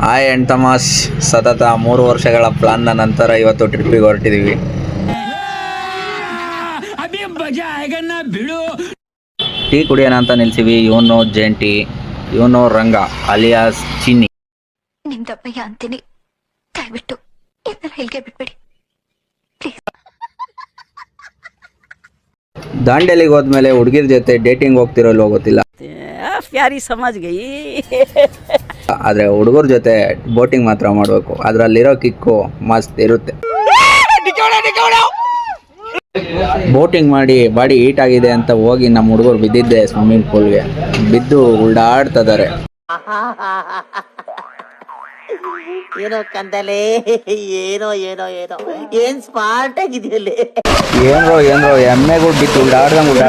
Hi and ತಮಾಷ್ ಸತತ ಮೂರು ವರ್ಷಗಳ ಪ್ಲಾನ್ ನಂತರ ಇವತ್ತು ಟ್ರಿಪ್ಪಿಗೆ ಹೊರಟಿದೀವಿ. ಟೀ ಕುಡಿಯೋಣ ಅಂತ ನಿಲ್ಸಿವಿ. ಇವನು ಜೇಂಟಿ ಇವನು ರಂಗ ಅಲಿಯಾಸ್ ಚಿನ್ನಿ. ನಿಮ್ದಪ್ಪಯ್ಯ ಅಂತೀನಿ. ದಯವಿಟ್ಟು ಬಿಟ್ಬಿಡಿ. ದಾಂಡೇಲಿಗೆ ಹೋದ್ಮೇಲೆ ಹುಡುಗಿರ ಜೊತೆ ಡೇಟಿಂಗ್ ಹೋಗ್ತಿರೋ ಗೊತ್ತಿಲ್ಲ. ಪ್ಯಾರಿ ಸಮಾಜ್ ಆದರೆ ಹುಡುಗರ ಜೊತೆ ಬೋಟಿಂಗ್ ಮಾತ್ರ ಮಾಡಬೇಕು. ಅದರಲ್ಲಿರೋ ಕಿಕ್ಕು ಮಸ್ತ್ ಇರುತ್ತೆ. ಬೋಟಿಂಗ್ ಮಾಡಿ ಬಾಡಿ ಹೀಟ್ ಆಗಿದೆ ಅಂತ ಹೋಗಿ ನಮ್ಮ ಹುಡುಗರು ಬಿದ್ದಿದ್ದೆ ಸ್ವಿಮ್ಮಿಂಗ್ ಪೂಲ್ಗೆ ಬಿದ್ದು ಉಲ್ಡಾಡ್ತಿದ್ದಾರೆ ಏನೋ ಕಂದಲೇ ಏನೋ ಏನೋ ಏನೋ. ಏನ್ ಸ್ಮಾರ್ಟ್ ಆಗಿದೆಯಲ್ಲಿ. ಏನ್ರೋ ಏನ್ರೋ ಎಮ್ಮೆಗಳು ಬಿದ್ದು ಉಲ್ಡಾಡ್ದಂಗೆ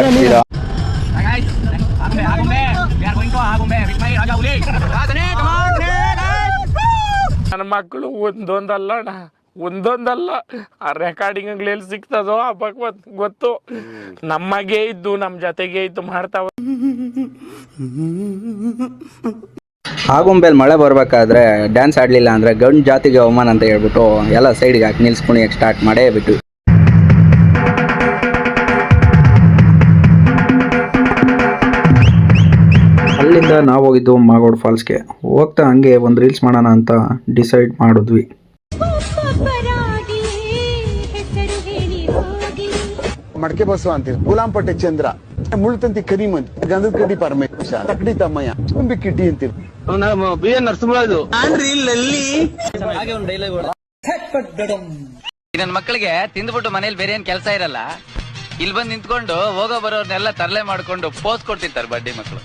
ನನ್ನ ಮಕ್ಕಳು ಒಂದೊಂದಲ್ಲ ಅಣ್ಣ ಒಂದೊಂದಲ್ಲ. ಆ ರೆಕಾರ್ಡಿಂಗ್ ಎಲ್ಲಿ ಸಿಗ್ತದೋ ಆ ಭಗವತ್ ಗೊತ್ತು. ನಮಗೆ ಇದ್ದು ನಮ್ಮ ಜೊತೆಗೆ ಇದ್ದು ಮಾಡ್ತಾವ. ಆಗುಂಬೆಲ್ ಮಳೆ ಬರ್ಬೇಕಾದ್ರೆ ಡ್ಯಾನ್ಸ್ ಆಡ್ಲಿಲ್ಲ ಅಂದ್ರೆ ಗಂಡು ಜಾತಿಗೆ ಅವಮಾನ ಅಂತ ಹೇಳ್ಬಿಟ್ಟು ಎಲ್ಲ ಸೈಡ್ಗೆ ಹಾಕಿ ನಿಲ್ಸ್ಕೊಣಿಯಕ್ಕೆ ಸ್ಟಾರ್ಟ್ ಮಾಡೇ ಬಿಟ್ಟು. ಅಲ್ಲಿಂದ ನಾವು ಹೋಗಿದ್ದು ಮಾಗೋಡ್ ಫಾಲ್ಸ್ಗೆ. ಹೋಗ್ತಾ ಹಂಗೆ ಒಂದು ರೀಲ್ಸ್ ಮಾಡೋಣ ಅಂತ ಡಿಸೈಡ್ ಮಾಡಿದ್ವಿ. ಮಡಕೆ ಬಸವ ಅಂತೀವಿ ಗುಲಾಂಪಟ್ಟೆ ಚಂದ್ರ ಮುಳ್ತಂತಿ ಕರಿಮಂತ್ ಗಂಧದ ಕಡ್ಡಿ ಪರಮೇಶ ತಕಡಿ ತಮ್ಮಯ್ಯ ತುಂಬಿ ಕಿಡ್ಡಿ ಅಂತೀವಿ ನನ್ನ ಮಕ್ಕಳಿಗೆ ತಿಂದ್ಬಿಟ್ಟು ಮನೇಲಿ ಬೇರೆ ಏನ್ ಕೆಲಸ ಇರಲ್ಲ. ಇಲ್ಲಿ ಬಂದು ನಿಂತ್ಕೊಂಡು ಹೋಗೋ ಬರೋರ್ನೆಲ್ಲ ತರಲೆ ಮಾಡ್ಕೊಂಡು ಪೋಸ್ ಕೊಡ್ತಿರ್ತಾರೆ ಬಡ್ಡಿ ಮಕ್ಕಳು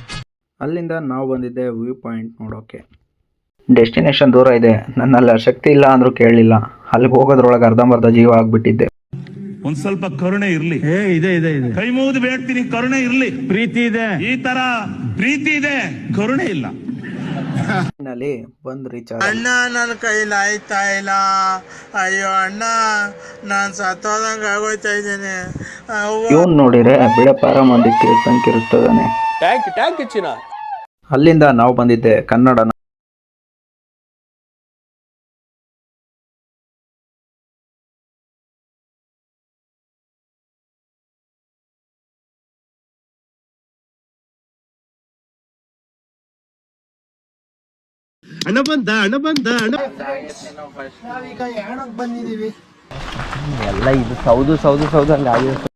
ಅಲ್ಲಿಂದ ನಾವು ಬಂದಿದ್ದೆ ವ್ಯೂ ಪಾಯಿಂಟ್ ನೋಡೋಕೆ. ಡೆಸ್ಟಿನೇಷನ್ ದೂರ ಇದೆ. ನನ್ನಲ್ಲಿ ಶಕ್ತಿ ಇಲ್ಲ ಅಂದ್ರೂ ಕೇಳಲಿಲ್ಲ. ಅಲ್ಲಿಗೆ ಹೋಗೋದ್ರೊಳಗೆ ಅರ್ಧಂಬರ್ಧ ಜೀವ ಆಗ್ಬಿಟ್ಟಿದ್ದೆ. ಒಂದ್ ಸ್ವಲ್ಪ ಕರುಣೆ ಇರ್ಲಿ. ಇದೆ ಇದೆ ಇದೆ. ಕೈ ಮುಗಿದು ಬೇಡ್ತೀನಿ ಕರುಣೆ ಇರ್ಲಿ. ಪ್ರೀತಿ ಇದೆ. ಈ ತರ ಪ್ರೀತಿ ಇದೆ ಕರುಣೆ ಇಲ್ಲ. ನಲ್ಲಿ ಬಂದ್ ರೀಚಾರ್ಜ್ ಅಣ್ಣ ನನ್ನ ಕೈಲಿ ಆಯ್ತಾ ಇಲ್ಲ? ಅಯ್ಯೋ ಅಣ್ಣ ನಾನ್ ಸತ್ತೋದಂಗ ಆಗೋಯ್ತಾ ಇದ್ದೇನೆ. ಇವನ್ ನೋಡಿದ್ರೆ ಬಿಡಪಾರ ಮಂದಿ ಕಿರುತ್ತಂಕಿರುತ್ತದಾನೆ ಅಲ್ಲಿಂದ ನಾವು ಬಂದಿದ್ದೆ ಕನ್ನಡ ಅಣ್ಣ ಬಂದ ಅಣ್ಣ ಬಂದ ಅಣ್ಣ ಎಲ್ಲ ಇದು ಸೌದು ಸೌದು ಸೌದು ಹಂಗೆ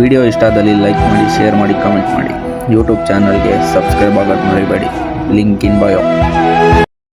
ವಿಡಿಯೋ ಇಷ್ಟ ಆದಲ್ಲಿ ಲೈಕ್ ಮಾಡಿ, ಶೇರ್ ಮಾಡಿ ಕಮೆಂಟ್ ಮಾಡಿ. ಯೂಟ್ಯೂಬ್ ಚಾನಲ್ಗೆ ಸಬ್ಸ್ಕ್ರೈಬ್ ಆಗೋದು ಮರಿಬೇಡಿ. ಲಿಂಕ್ ಇನ್ ಬಯೋ